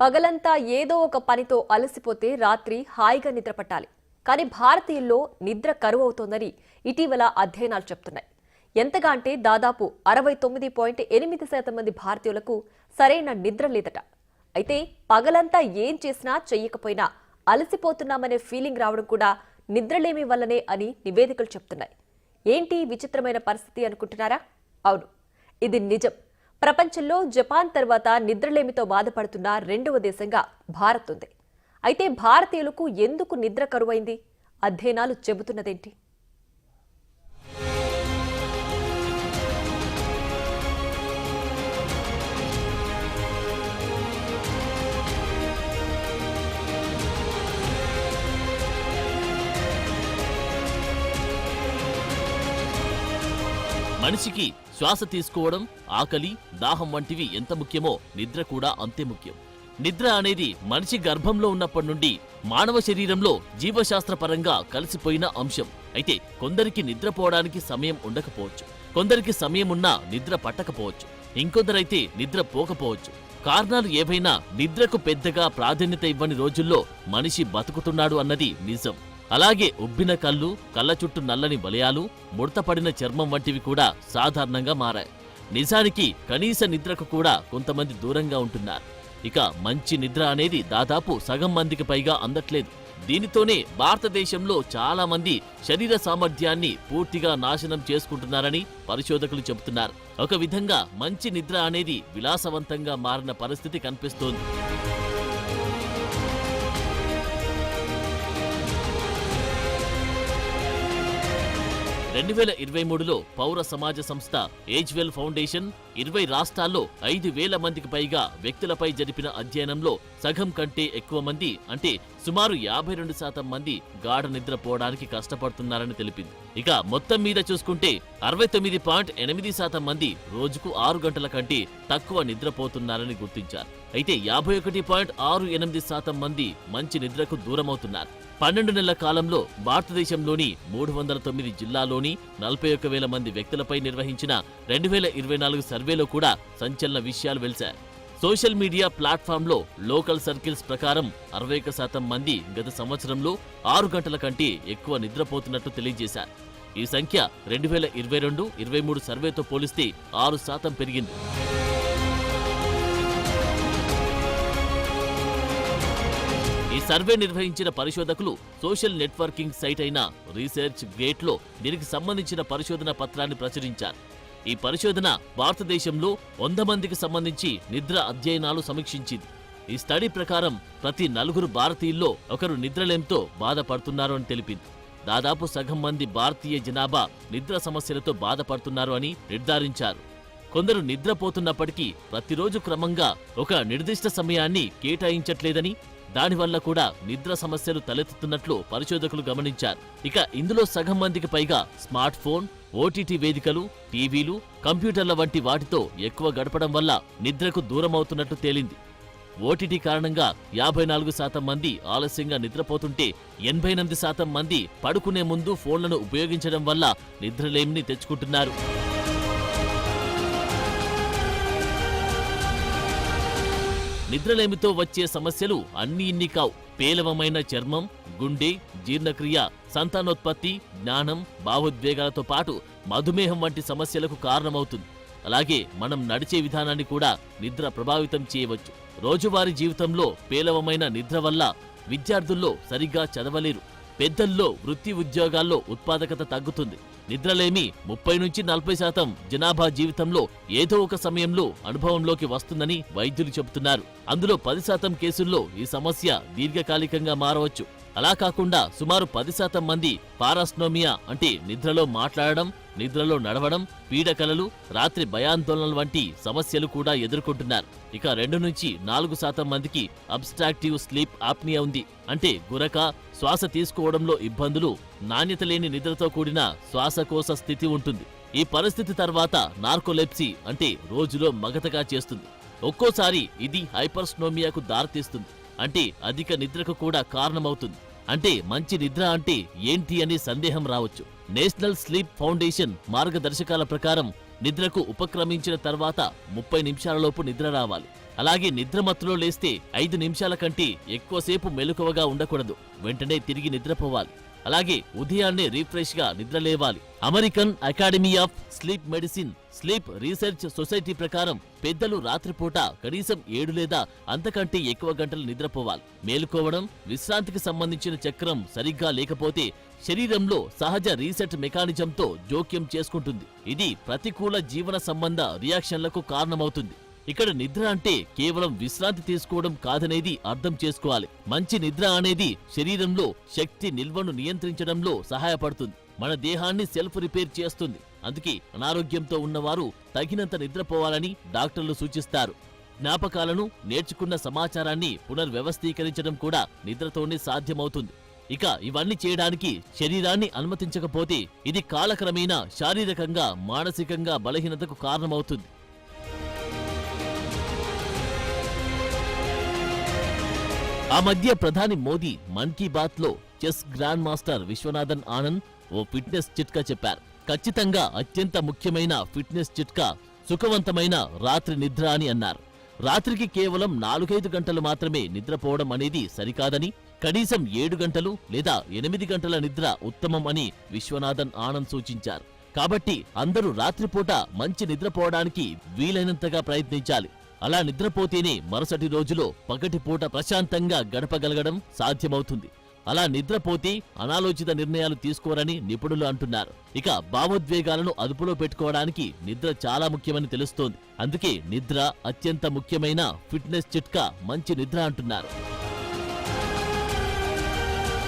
పగలంతా ఏదో ఒక పనితో అలసిపోతే రాత్రి హాయిగా నిద్రపట్టాలి. కానీ భారతీయుల్లో నిద్ర కరువు అవుతోందని ఇటీవల అధ్యయనాలు చెప్తున్నాయి. ఎంతగా అంటే దాదాపు అరవై తొమ్మిది పాయింట్ ఎనిమిది శాతం మంది భారతీయులకు సరైన నిద్ర లేదట. అయితే పగలంతా ఏం చేసినా చెయ్యకపోయినా అలసిపోతున్నామనే ఫీలింగ్ రావడం కూడా నిద్రలేమి వల్లనే అని నివేదికలు చెప్తున్నాయి. ఏంటి విచిత్రమైన పరిస్థితి అనుకుంటున్నారా? అవును ఇది నిజం. ప్రపంచంలో జపాన్ తర్వాత నిద్రలేమితో బాధపడుతున్న రెండవ దేశంగా భారత్ ఉంది. అయితే భారతీయులకు ఎందుకు నిద్ర కరువైంది? అధ్యయనాలు చెబుతున్నదేంటి? మనిషికి శ్వాస తీసుకోవడం ఆకలి దాహం వంటివి ఎంత ముఖ్యమో నిద్ర కూడా అంతే ముఖ్యం. నిద్ర అనేది మనిషి గర్భంలో ఉన్నప్పటి నుండి మానవ శరీరంలో జీవశాస్త్రపరంగా కలిసిపోయిన అంశం. అయితే కొందరికి నిద్రపోవడానికి సమయం ఉండకపోవచ్చు. కొందరికి సమయం ఉన్నా నిద్ర పట్టకపోవచ్చు. ఇంకొందరైతే నిద్ర పోకపోవచ్చు. కారణాలు ఏవైనా నిద్రకు పెద్దగా ప్రాధాన్యత ఇవ్వని రోజుల్లో మనిషి బతుకుతున్నాడు అన్నది నిజం. అలాగే ఉబ్బిన కళ్ళు కళ్ళ చుట్టూ నల్లని వలయాలు ముడతపడిన చర్మం వంటివి కూడా సాధారణంగా మారాయి. నిజానికి కనీస నిద్రకు కూడా కొంతమంది దూరంగా ఉంటున్నారు. ఇక మంచి నిద్ర అనేది దాదాపు సగం మందికి పైగా అందట్లేదు. దీనితోనే భారతదేశంలో చాలా మంది శరీర సామర్థ్యాన్ని పూర్తిగా నాశనం చేసుకుంటున్నారని పరిశోధకులు చెబుతున్నారు. ఒక విధంగా మంచి నిద్ర అనేది విలాసవంతంగా మారిన పరిస్థితి కనిపిస్తోంది. రెండు వేల ఇరవై మూడులో పౌర సమాజ సంస్థ ఏజ్వెల్ ఫౌండేషన్ ఇరవై రాష్ట్రాల్లో ఐదు వేల మందికి పైగా వ్యక్తులపై జరిపిన అధ్యయనంలో సగం కంటే ఎక్కువ మంది అంటే సుమారు యాభై రెండు శాతం మంది గాఢ నిద్రపోవడానికి కష్టపడుతున్నారని తెలిపింది. ఇక మొత్తం మీద చూసుకుంటే అరవై తొమ్మిది పాయింట్ ఎనిమిది శాతం మంది రోజుకు ఆరు గంటల కంటే తక్కువ నిద్రపోతున్నారని గుర్తించారు. అయితే యాభై ఒకటి పాయింట్ ఆరు ఎనిమిది శాతం మంది మంచి నిద్రకు దూరమవుతున్నారు. పన్నెండు నెలల కాలంలో భారతదేశంలోని మూడు వందల తొమ్మిది జిల్లాలోని నలభై ఒక్క వేల మంది వ్యక్తులపై నిర్వహించిన రెండు వేల ఇరవై నాలుగు సర్వేలో కూడా సంచలన విషయాలు వెలిశాయి. సోషల్ మీడియా ప్లాట్ఫామ్లో లోకల్ సర్కిల్స్ ప్రకారం అరవై ఒక్క శాతం మంది గత సంవత్సరంలో ఆరు గంటల కంటే ఎక్కువ నిద్రపోతున్నట్లు తెలియజేశారు. ఈ సంఖ్య రెండు వేల ఇరవై రెండు ఇరవై మూడు సర్వేతో పోలిస్తే ఆరు శాతం పెరిగింది. ఈ సర్వే నిర్వహించిన పరిశోధకులు సోషల్ నెట్వర్కింగ్ సైట్ అయిన రీసెర్చ్ గేట్లో దీనికి సంబంధించిన పరిశోధన పత్రాన్ని ప్రచురించారు. ఈ పరిశోధన భారతదేశంలో వంద మందికి సంబంధించి నిద్ర అధ్యయనాలు సమీక్షించింది. ఈ స్టడీ ప్రకారం ప్రతి నలుగురు భారతీయుల్లో ఒకరు నిద్రలేంతో బాధపడుతున్నారు అని తెలిపింది. దాదాపు సగం మంది భారతీయ జనాభా నిద్ర సమస్యలతో బాధపడుతున్నారు అని నిర్ధారించారు. కొందరు నిద్రపోతున్నప్పటికీ ప్రతిరోజు క్రమంగా ఒక నిర్దిష్ట సమయాన్ని కేటాయించట్లేదని దానివల్ల కూడా నిద్ర సమస్యలు తలెత్తుతున్నట్లు పరిశోధకులు గమనించారు. ఇక ఇందులో సగం మందికి పైగా స్మార్ట్ ఫోన్ ఓటీటీ వేదికలు టీవీలు కంప్యూటర్ల వంటి వాటితో ఎక్కువ గడపడం వల్ల నిద్రకు దూరమవుతున్నట్టు తేలింది. ఓటీటీ కారణంగా యాభై నాలుగు శాతం మంది ఆలస్యంగా నిద్రపోతుంటే ఎనభై ఎనిమిది శాతం మంది పడుకునే ముందు ఫోన్లను ఉపయోగించడం వల్ల నిద్రలేమిని తెచ్చుకుంటున్నారు. నిద్రలేమితో వచ్చే సమస్యలు అన్ని ఇన్ని కావు. పేలవమైన చర్మం గుండె జీర్ణక్రియ సంతానోత్పత్తి జ్ఞానం భావోద్వేగాలతో పాటు మధుమేహం వంటి సమస్యలకు కారణమవుతుంది. అలాగే మనం నడిచే విధానాన్ని కూడా నిద్ర ప్రభావితం చేయవచ్చు. రోజువారీ జీవితంలో పేలవమైన నిద్ర వల్ల విద్యార్థుల్లో సరిగ్గా చదవలేరు. పెద్దల్లో వృత్తి ఉద్యోగాల్లో ఉత్పాదకత తగ్గుతుంది. నిద్రలేమి ముప్పై నుంచి నలభై శాతం జనాభా జీవితంలో ఏదో ఒక సమయంలో అనుభవంలోకి వస్తుందని వైద్యులు చెబుతున్నారు. అందులో పది శాతం కేసుల్లో ఈ సమస్య దీర్ఘకాలికంగా మారవచ్చు. అలా కాకుండా సుమారు పది శాతం మంది పారాస్నోమియా అంటే నిద్రలో మాట్లాడడం నిద్రలో నడవడం పీడకలలు రాత్రి భయాందోళనలు వంటి సమస్యలు కూడా ఎదుర్కొంటున్నారు. ఇక రెండు నుంచి నాలుగు శాతం మందికి అబ్స్ట్రాక్టివ్ స్లీప్ ఆప్నియా ఉంది. అంటే గురక శ్వాస తీసుకోవడంలో ఇబ్బందులు నాణ్యత లేని నిద్రతో కూడిన శ్వాసకోశ స్థితి ఉంటుంది. ఈ పరిస్థితి తర్వాత నార్కోలెప్సీ అంటే రోజులో మగతగా చేస్తుంది. ఒక్కోసారి ఇది హైపర్స్నోమియాకు దారితీస్తుంది. అంటే అధిక నిద్రకు కూడా కారణమవుతుంది. అంటే మంచి నిద్ర అంటే ఏంటి అని సందేహం రావచ్చు. నేషనల్ స్లీప్ ఫౌండేషన్ మార్గదర్శకాల ప్రకారం నిద్రకు ఉపక్రమించిన తర్వాత ముప్పై నిమిషాలలోపు నిద్ర రావాలి. అలాగే నిద్రమత్తులో లేస్తే ఐదు నిమిషాల కంటే ఎక్కువసేపు మెలకువగా ఉండకూడదు. వెంటనే తిరిగి నిద్రపోవాలి. అలాగే ఉదయాన్నే రిఫ్రెష్గా నిద్రలేవాలి. American Academy of Sleep Medicine Sleep Research Society ప్రకారం పెద్దలు రాత్రిపూట కనీసం ఏడు లేదా అంతకంటే ఎక్కువ గంటలు నిద్రపోవాలి. మేలుకోవడం విశ్రాంతికి సంబంధించిన చక్రం సరిగ్గా లేకపోతే శరీరంలో సహజ రీసెట్ మెకానిజంతో జోక్యం చేసుకుంటుంది. ఇది ప్రతికూల జీవన సంబంధ రియాక్షన్లకు కారణమవుతుంది. ఇక్కడ నిద్ర అంటే కేవలం విశ్రాంతి తీసుకోవడం కాదనేది అర్థం చేసుకోవాలి. మంచి నిద్ర అనేది శరీరంలో శక్తి నిల్వను నియంత్రించడంలో సహాయపడుతుంది. మన దేహాన్ని సెల్ఫ్ రిపేర్ చేస్తుంది. అందుకే అనారోగ్యంతో ఉన్నవారు తగినంత నిద్రపోవాలని డాక్టర్లు సూచిస్తారు. జ్ఞాపకాలను నేర్చుకున్న సమాచారాన్ని పునర్వ్యవస్థీకరించడం కూడా నిద్రతోనే సాధ్యమవుతుంది. ఇక ఇవన్నీ చేయడానికి శరీరాన్ని అనుమతించకపోతే ఇది కాలక్రమేణా శారీరకంగా మానసికంగా బలహీనతకు కారణమవుతుంది. ఆ మధ్య ప్రధాని మోదీ మన్ కీ బాత్లో chess grandmaster Viswanathan Anand ఓ ఫిట్నెస్ చిట్కా చెప్పారు. ఖచ్చితంగా అత్యంత ముఖ్యమైన ఫిట్నెస్ చిట్కా సుఖవంతమైన రాత్రి నిద్ర అని అన్నారు. రాత్రికి కేవలం నాలుగైదు గంటలు మాత్రమే నిద్రపోవడం అనేది సరికాదని కనీసం ఏడు గంటలు లేదా ఎనిమిది గంటల నిద్ర ఉత్తమం అని విశ్వనాథన్ ఆనంద్ సూచించారు. కాబట్టి అందరూ రాత్రిపూట మంచి నిద్రపోవడానికి వీలైనంతగా ప్రయత్నించాలి. అలా నిద్రపోతేనే మరుసటి రోజులో పగటిపూట ప్రశాంతంగా గడపగలగడం సాధ్యమవుతుంది. అలా నిద్రపోతే అనాలోచిత నిర్ణయాలు తీసుకోరని నిపుణులు అంటున్నారు. ఇక భావోద్వేగాలను అదుపులో పెట్టుకోవడానికి నిద్ర చాలా ముఖ్యమని తెలుస్తోంది. అందుకే నిద్ర అత్యంత ముఖ్యమైన ఫిట్నెస్ చిట్కా మంచి నిద్ర అంటున్నారు.